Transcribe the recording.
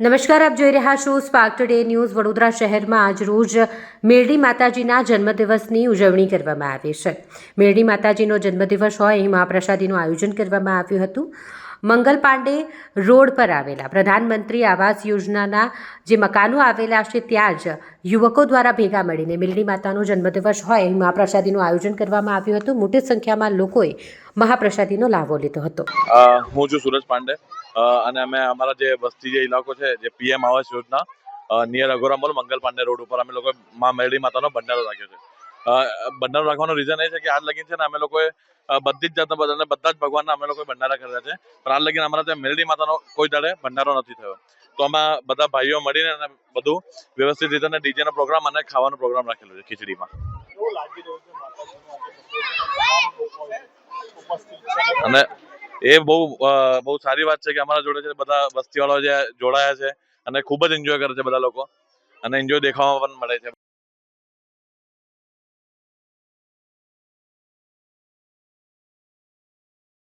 નમસ્કાર, આપ જોઈ રહ્યા છો સ્પાર્ક ટુડે ન્યૂઝ વડોદરા શહેરમાં આજ રોજ મેરડી માતાજીના જન્મદિવસની ઉજવણી કરવામાં આવી છે. મેરડી માતાજીનો જન્મદિવસ હોય એ મહાપ્રસાદીનું આયોજન કરવામાં આવ્યું હતું. મંગલ પાંડે રોડ પર આવેલા. પ્રધાનમંત્રી આવાસ યોજનાના જે મકાનો આવેલા છે, ત્યાં જ યુવકો દ્વારા ભેગા મળીને મિલની માતાનો જન્મદિવસ હોય મહાપ્રસાદીનું આયોજન કરવામાં આવ્યું હતું. મોટી સંખ્યામાં લોકોએ મહાપ્રસાદીનો લાભો લીધો હતો. હું છું સુરજ પાંડે. અને અમે અમારા જે વસ્તી જે ઇલાકો છે, જે PM Awas Yojana near Aghora mall Mangal Pandey road ઉપર અમે લોકો મા મેળી માતાનો ભંડારો રાખ્યો છે. ભંડારો રાખવાનું રીઝન એ છે કે આજ લગીન છે ને અમે લોકોએ બધી જ જાતના બધા બધા જ ભગવાનના અમે લોકોએ ભંડારા કર્યા છે. પણ આજ લગીન અમારા ત્યાં મેરડી માતાનો કોઈ દાડે ભંડારો નથી થયો. તો આમાં બધા ભાઈઓ મળીને અને બધું વ્યવસ્થિત રીતે અને ડીજેનો પ્રોગ્રામ અને ખાવાનો પ્રોગ્રામ રાખેલો છે ખીચડીમાં. અને એ બહુ બહુ સારી વાત છે કે અમારા જોડે છે બધા વસ્તીવાળા જે જોડાયા છે અને ખૂબ જ એન્જોય કરે છે બધા લોકો. અને એન્જોય દેખાવામાં પણ મળે છે.